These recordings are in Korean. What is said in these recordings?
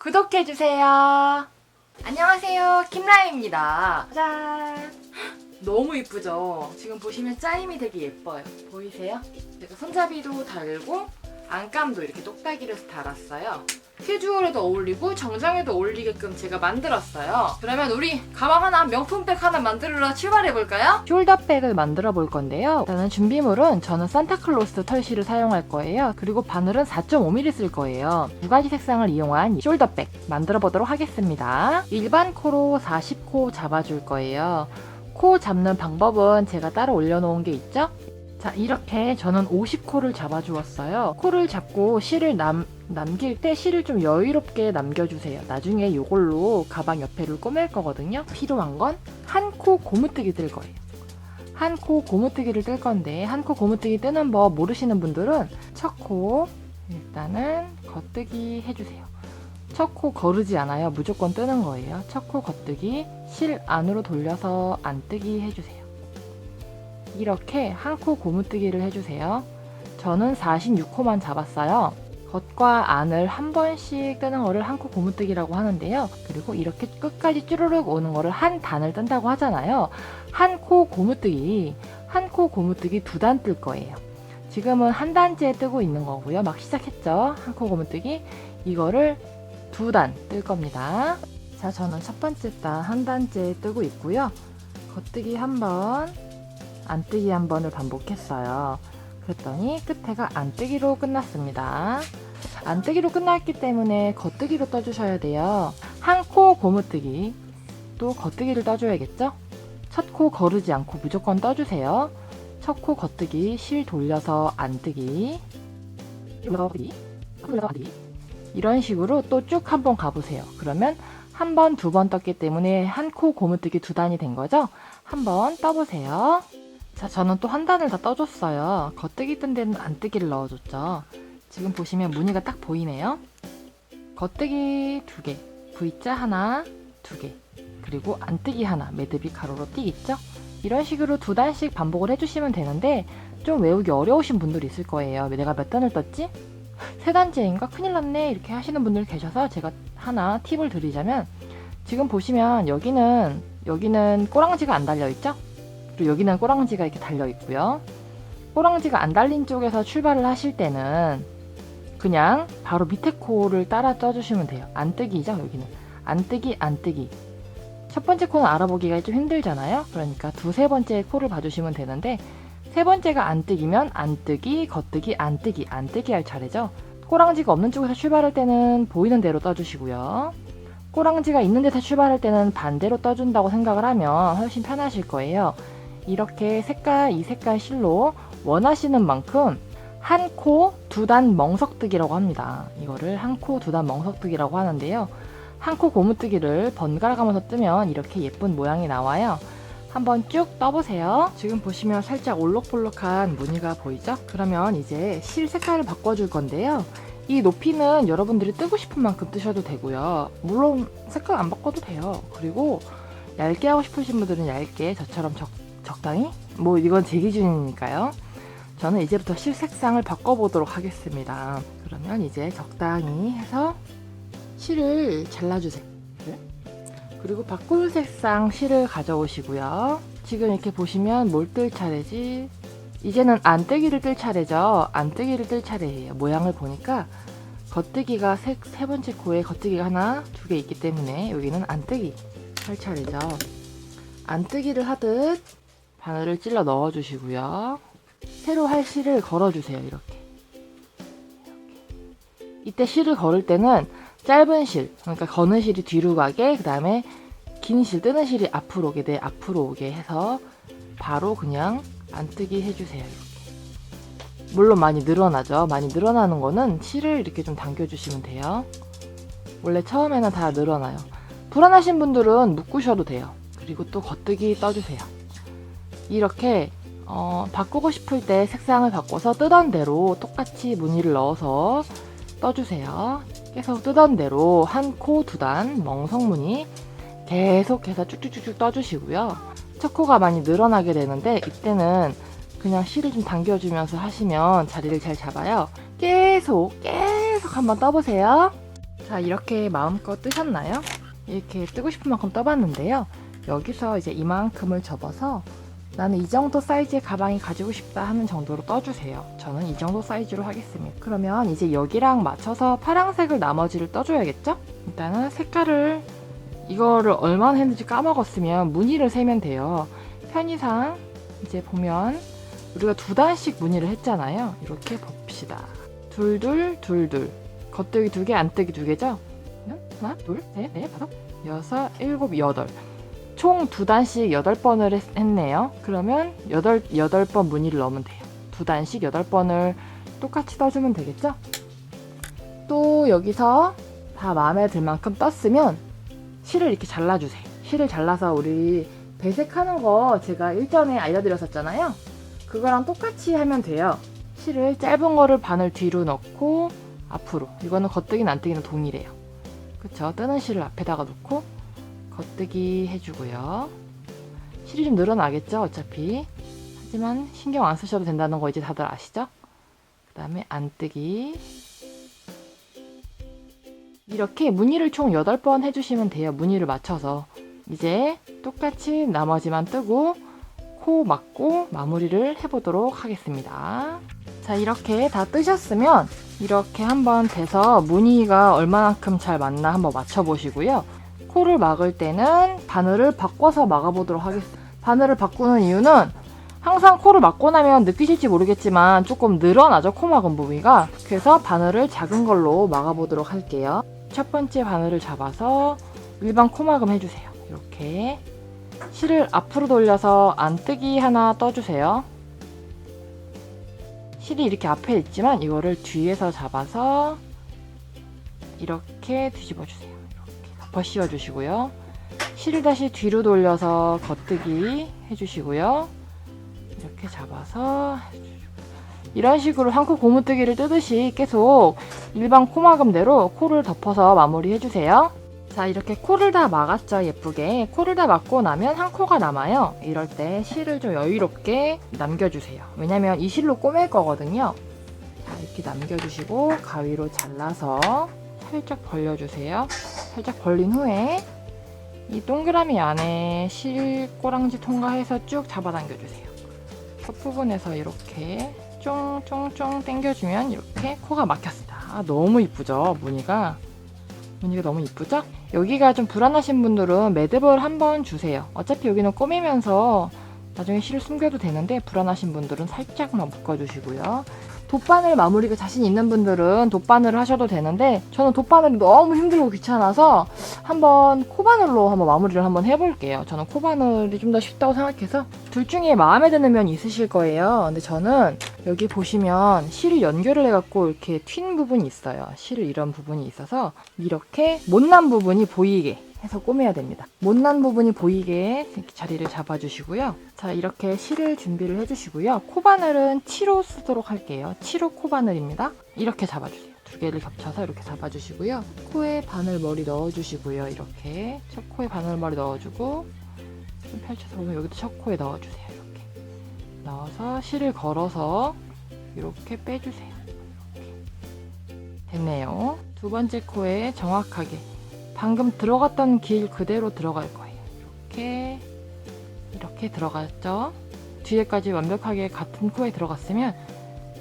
구독해주세요. 안녕하세요. 김라임입니다. 짠! 너무 이쁘죠? 지금 보시면 짜임이 되게 예뻐요. 보이세요? 제가 손잡이도 달고 안감도 이렇게 똑딱이를 달았어요. 캐주얼에도 어울리고 정장에도 어울리게끔 제가 만들었어요. 그러면 우리 가방 하나, 명품백 하나 만들러 출발해볼까요? 숄더백을 만들어 볼 건데요. 일단은 준비물은 저는 산타클로스 털실을 사용할 거예요. 그리고 바늘은 4.5mm 쓸 거예요. 두 가지 색상을 이용한 이 숄더백 만들어 보도록 하겠습니다. 일반 코로 40코 잡아줄 거예요. 코 잡는 방법은 제가 따로 올려놓은 게 있죠? 자, 이렇게 저는 50코를 잡아주었어요. 코를 잡고 실을 남, 남길 때 실을 좀 여유롭게 남겨주세요. 나중에 이걸로 가방 옆에를 꼬맬 거거든요. 필요한 건 한 코 고무뜨기 뜰 거예요. 한 코 고무뜨기를 뜰 건데 한 코 고무뜨기 뜨는 법 모르시는 분들은 첫 코 일단은 겉뜨기 해주세요. 첫 코 거르지 않아요. 무조건 뜨는 거예요. 첫 코 겉뜨기 실 안으로 돌려서 안 뜨기 해주세요. 이렇게 한 코 고무뜨기를 해주세요. 저는 46코만 잡았어요. 겉과 안을 한 번씩 뜨는 거를 한 코 고무뜨기라고 하는데요. 그리고 이렇게 끝까지 쭈르륵 오는 거를 한 단을 뜬다고 하잖아요. 한 코 고무뜨기, 한 코 고무뜨기 두 단 뜰 거예요. 지금은 한 단째 뜨고 있는 거고요. 막 시작했죠. 한 코 고무뜨기. 이거를 두 단 뜰 겁니다. 자, 저는 첫 번째 단 한 단째 뜨고 있고요. 겉뜨기 한 번, 안뜨기 한 번을 반복했어요. 그랬더니 끝에가 안뜨기로 끝났습니다. 안뜨기로 끝났기 때문에 겉뜨기로 떠주셔야 돼요. 한 코 고무뜨기, 또 겉뜨기를 떠줘야겠죠? 첫 코 거르지 않고 무조건 떠주세요. 첫 코 겉뜨기, 실 돌려서 안뜨기. 이런 식으로 또 쭉 한번 가보세요. 그러면 한 번, 두 번 떴기 때문에 한 코 고무뜨기 두 단이 된 거죠? 한번 떠보세요. 자, 저는 또 한 단을 다 떠줬어요. 겉뜨기 뜬 데는 안 뜨기를 넣어줬죠. 지금 보시면 무늬가 딱 보이네요. 겉뜨기 두 개, V자 하나, 두 개, 그리고 안뜨기 하나, 매듭이 가로로 띡 있죠? 이런 식으로 두 단씩 반복을 해주시면 되는데 좀 외우기 어려우신 분들이 있을 거예요. 내가 몇 단을 떴지? 세 단째인가? 큰일 났네. 이렇게 하시는 분들 계셔서 제가 하나 팁을 드리자면 지금 보시면 여기는 여기는 꼬랑지가 안 달려 있죠? 그리고 여기는 꼬랑지가 이렇게 달려 있고요. 꼬랑지가 안 달린 쪽에서 출발을 하실 때는 그냥 바로 밑에 코를 따라 떠주시면 돼요. 안 뜨기죠, 여기는. 안 뜨기, 안 뜨기. 첫 번째 코는 알아보기가 좀 힘들잖아요. 그러니까 두세 번째 코를 봐주시면 되는데 세 번째가 안 뜨기면 안 뜨기, 겉뜨기, 안 뜨기, 안 뜨기 할 차례죠. 꼬랑지가 없는 쪽에서 출발할 때는 보이는 대로 떠주시고요. 꼬랑지가 있는 데서 출발할 때는 반대로 떠준다고 생각을 하면 훨씬 편하실 거예요. 이렇게 색깔, 이 색깔 실로 원하시는 만큼 한 코 두 단 멍석뜨기라고 합니다. 이거를 한 코 두 단 멍석뜨기라고 하는데요. 한 코 고무뜨기를 번갈아 가면서 뜨면 이렇게 예쁜 모양이 나와요. 한번 쭉 떠보세요. 지금 보시면 살짝 올록볼록한 무늬가 보이죠? 그러면 이제 실 색깔을 바꿔줄 건데요. 이 높이는 여러분들이 뜨고 싶은 만큼 뜨셔도 되고요. 물론 색깔 안 바꿔도 돼요. 그리고 얇게 하고 싶으신 분들은 얇게 저처럼 적, 적당히 뭐 이건 제 기준이니까요. 저는 이제부터 실 색상을 바꿔보도록 하겠습니다. 그러면 이제 적당히 해서 실을 잘라주세요. 그리고 바꿀 색상 실을 가져오시고요. 지금 이렇게 보시면 뭘 뜰 차례지? 이제는 안뜨기를 뜰 차례죠. 안뜨기를 뜰 차례예요. 모양을 보니까 겉뜨기가 세, 세 번째 코에 겉뜨기가 하나, 두 개 있기 때문에 여기는 안뜨기 할 차례죠. 안뜨기를 하듯 바늘을 찔러 넣어 주시고요. 새로 할 실을 걸어 주세요. 이렇게. 이렇게. 이때 실을 걸을 때는 짧은 실, 그러니까 거는 실이 뒤로 가게, 그 다음에 긴 실, 뜨는 실이 앞으로 오게, 네, 앞으로 오게 해서 바로 그냥 안뜨기 해주세요. 이렇게. 물론 많이 늘어나죠. 많이 늘어나는 거는 실을 이렇게 좀 당겨주시면 돼요. 원래 처음에는 다 늘어나요. 불안하신 분들은 묶으셔도 돼요. 그리고 또 겉뜨기 떠주세요. 이렇게 어, 바꾸고 싶을 때 색상을 바꿔서 뜨던 대로 똑같이 무늬를 넣어서 떠주세요. 계속 뜨던 대로 한 코 두 단 멍석무늬 계속해서 쭉쭉쭉쭉 떠주시고요. 첫 코가 많이 늘어나게 되는데 이때는 그냥 실을 좀 당겨주면서 하시면 자리를 잘 잡아요. 계속 계속 한번 떠보세요. 자, 이렇게 마음껏 뜨셨나요? 이렇게 뜨고 싶은 만큼 떠봤는데요. 여기서 이제 이만큼을 접어서 나는 이 정도 사이즈의 가방이 가지고 싶다 하는 정도로 떠주세요. 저는 이 정도 사이즈로 하겠습니다. 그러면 이제 여기랑 맞춰서 파란색을 나머지를 떠줘야겠죠? 일단은 색깔을 이거를 얼마나 했는지 까먹었으면 무늬를 세면 돼요. 편의상 이제 보면 우리가 두 단씩 무늬를 했잖아요. 이렇게 봅시다. 둘둘 둘둘 겉뜨기 두 개, 안뜨기 두 개죠? 하나, 둘, 셋, 넷, 다섯, 여섯, 일곱, 여덟. 총 두 단씩 여덟 번을 했, 했네요. 그러면 여덟 여덟 번 무늬를 넣으면 돼요. 두 단씩 여덟 번을 똑같이 떠주면 되겠죠? 또 여기서 다 마음에 들 만큼 떴으면 실을 이렇게 잘라주세요. 실을 잘라서 우리 배색하는 거 제가 일전에 알려드렸었잖아요. 그거랑 똑같이 하면 돼요. 실을 짧은 거를 반을 뒤로 넣고 앞으로. 이거는 겉뜨기는 안뜨기는 동일해요. 그쵸? 뜨는 실을 앞에다가 놓고 겉뜨기 해주고요. 실이 좀 늘어나겠죠? 어차피. 하지만 신경 안 쓰셔도 된다는 거 이제 다들 아시죠? 그 다음에 안뜨기. 이렇게 무늬를 총 8번 해주시면 돼요. 무늬를 맞춰서. 이제 똑같이 나머지만 뜨고 코 막고 마무리를 해보도록 하겠습니다. 자, 이렇게 다 뜨셨으면 이렇게 한번 대서 무늬가 얼마만큼 잘 맞나 한번 맞춰보시고요. 코를 막을 때는 바늘을 바꿔서 막아보도록 하겠습니다. 바늘을 바꾸는 이유는 항상 코를 막고 나면 느끼실지 모르겠지만 조금 늘어나죠, 코 막은 부위가. 그래서 바늘을 작은 걸로 막아보도록 할게요. 첫 번째 바늘을 잡아서 일반 코 막음 해주세요. 이렇게. 실을 앞으로 돌려서 안뜨기 하나 떠주세요. 실이 이렇게 앞에 있지만 이거를 뒤에서 잡아서 이렇게 뒤집어 주세요. 덮어 씌워 주시고요. 실을 다시 뒤로 돌려서 겉뜨기 해주시고요. 이렇게 잡아서. 이런 식으로 한코 고무뜨기를 뜨듯이 계속 일반 코막음대로 코를 덮어서 마무리 해주세요. 자 이렇게 코를 다 막았죠 예쁘게 코를 다 막고 나면 한 코가 남아요 이럴 때 실을 좀 여유롭게 남겨주세요 왜냐면 이 실로 꼬맬 거거든요 자 이렇게 남겨주시고 가위로 잘라서 살짝 벌려주세요 살짝 벌린 후에 이 동그라미 안에 실 꼬랑지 통과해서 쭉 잡아당겨주세요 겉부분에서 이렇게 쫑쫑쫑 당겨주면 이렇게 코가 막혔습니다 아, 너무 이쁘죠 무늬가 무늬가 너무 이쁘죠? 여기가 좀 불안하신 분들은 매듭을 한번 주세요. 어차피 여기는 꼬매면서 나중에 실을 숨겨도 되는데 불안하신 분들은 살짝만 묶어주시고요. 돗바늘 마무리가 자신 있는 분들은 돗바늘을 하셔도 되는데 저는 돗바늘이 너무 힘들고 귀찮아서 한번 코바늘로 한번 마무리를 한번 해볼게요. 저는 코바늘이 좀 더 쉽다고 생각해서 둘 중에 마음에 드는 면이 있으실 거예요. 근데 저는 여기 보시면 실을 연결을 해갖고 이렇게 튄 부분이 있어요. 실을 이런 부분이 있어서 이렇게 못난 부분이 보이게 해서 꼬매야 됩니다. 못난 부분이 보이게 자리를 잡아주시고요. 자, 이렇게 실을 준비를 해주시고요. 코바늘은 7호 쓰도록 할게요. 7호 코바늘입니다. 이렇게 잡아주세요. 두 개를 겹쳐서 이렇게 잡아주시고요. 코에 바늘머리 넣어주시고요. 이렇게 첫 코에 바늘머리 넣어주고 좀 펼쳐서 보면 여기도 첫 코에 넣어주세요. 이렇게 넣어서 실을 걸어서 이렇게 빼주세요. 이렇게. 됐네요. 두 번째 코에 정확하게 방금 들어갔던 길 그대로 들어갈 거예요. 이렇게 이렇게 들어갔죠. 뒤에까지 완벽하게 같은 코에 들어갔으면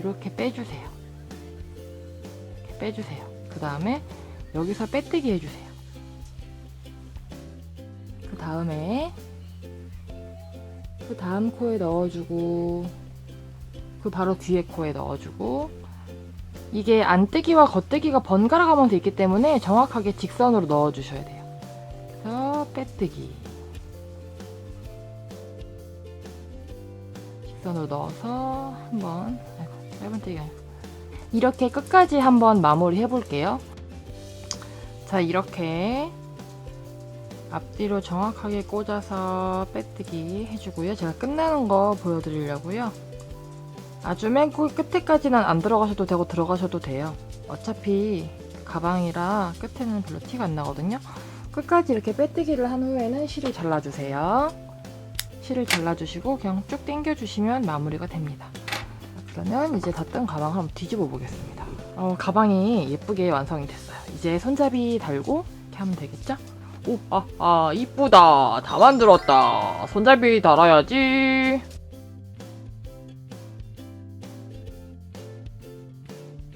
이렇게 빼주세요. 이렇게 빼주세요. 그 다음에 여기서 빼뜨기 해주세요. 그 다음에 그 다음 코에 넣어주고 그 바로 뒤에 코에 넣어주고 이게 안뜨기와 겉뜨기가 번갈아 가면서 있기 때문에 정확하게 직선으로 넣어주셔야 돼요. 그래서 빼뜨기. 직선으로 넣어서 한번 아이고, 짧은 뜨기 아니고 이렇게 끝까지 한번 마무리 해볼게요. 자 이렇게 앞뒤로 정확하게 꽂아서 빼뜨기 해주고요. 제가 끝나는 거 보여드리려고요. 아주 맨 끝- 끝에까지는 안 들어가셔도 되고 들어가셔도 돼요. 어차피 가방이라 끝에는 별로 티가 안 나거든요. 끝까지 이렇게 빼뜨기를 한 후에는 실을 잘라주세요. 실을 잘라주시고 그냥 쭉 당겨주시면 마무리가 됩니다. 그러면 이제 다 뜬 가방 한번 뒤집어 보겠습니다. 어, 가방이 예쁘게 완성이 됐어요. 이제 손잡이 달고 이렇게 하면 되겠죠? 오, 아, 아, 이쁘다. 다 만들었다. 손잡이 달아야지.